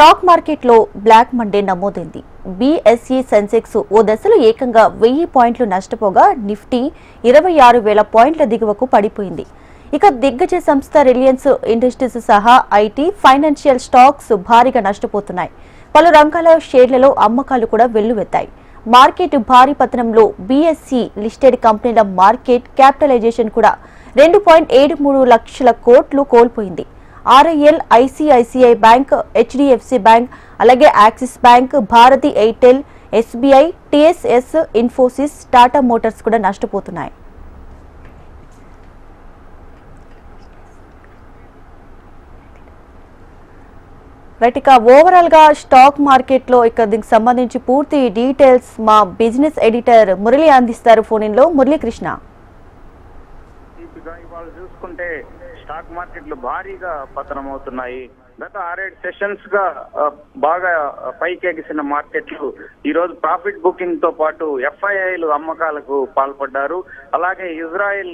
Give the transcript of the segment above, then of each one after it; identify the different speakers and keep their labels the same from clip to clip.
Speaker 1: Stock మార్కెట్లో black Monday నమోదైంది. BSE Sensex ఓ దశలో ఏకంగా వెయ్యి పాయింట్లు నష్టపోగా నిఫ్టీ ఇరవై ఆరు వేల పాయింట్ల దిగువకు పడిపోయింది. ఇక దిగ్గజ సంస్థ రిలయన్స్ ఇండస్ట్రీస్ సహా ఐటీ ఫైనాన్షియల్ స్టాక్స్ భారీగా నష్టపోతున్నాయి. పలు రంగాల షేర్లలో అమ్మకాలు కూడా వెల్లువెత్తాయి. మార్కెట్ భారీ పతనంలో బీఎస్ఈ లిస్టెడ్ కంపెనీల మార్కెట్ క్యాపిటలైజేషన్ కూడా రెండు పాయింట్ ఏడు మూడు లక్షల కోట్లు కోల్పోయింది. RIL ICICI bank HDFC bank అలాగే Axis bank Bharti Airtel SBI TSS Infosys Tata Motors కూడా నష్టపోతున్నాయి. రైట్ ఇక ఓవరాల్గా స్టాక్ మార్కెట్లో ఇక దీనికి సంబంధించి పూర్తి డీటెయిల్స్ మా బిజినెస్ ఎడిటర్ మురళి అందిస్తారు ఫోన్ ఇన్లో మురళీకృష్ణ.
Speaker 2: ఇవాళ చూసుకుంటే స్టాక్ మార్కెట్లు భారీగా పతనం అవుతున్నాయి గత ఆరేడు సెషన్స్గా బాగా పైకెగిసిన మార్కెట్లు ఈ రోజు ప్రాఫిట్ బుకింగ్తో పాటు ఎఫ్ఐఐలు అమ్మకాలకు పాల్పడ్డారు. అలాగే ఇజ్రాయెల్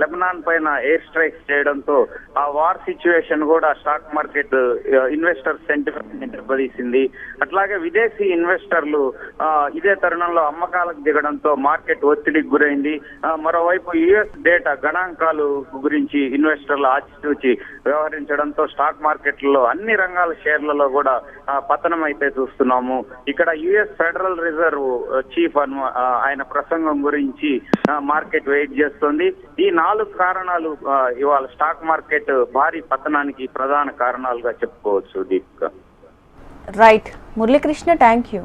Speaker 2: లెబనాన్ పైన ఎయిర్ స్ట్రైక్స్ చేయడంతో ఆ వార్ సిచ్యువేషన్ కూడా స్టాక్ మార్కెట్ ఇన్వెస్టర్ సెంటిమెంట్ దెబ్బతీసింది. అట్లాగే విదేశీ ఇన్వెస్టర్లు ఇదే తరుణంలో అమ్మకాలకు దిగడంతో మార్కెట్ ఒత్తిడికి గురైంది. మరోవైపు యుఎస్ డేటా గణాంకాలు గురించి ఇన్వెస్టర్లు ఆచితూచి వ్యవహరించడంతో స్టాక్ మార్కెట్లలో అన్ని రంగాల షేర్లలో కూడా పతనం అయితే చూస్తున్నాము. ఇక్కడ యుఎస్ ఫెడరల్ రిజర్వ్ చీఫ్ అను ఆయన ప్రసంగం గురించి మార్కెట్ వెయిట్ చేస్తుంది. ఈ నాలుగు కారణాలు ఇవాళ స్టాక్ మార్కెట్ భారీ పతనానికి ప్రధాన కారణాలుగా చెప్పుకోవచ్చు Deepika.
Speaker 1: Right Muralikrishna thank you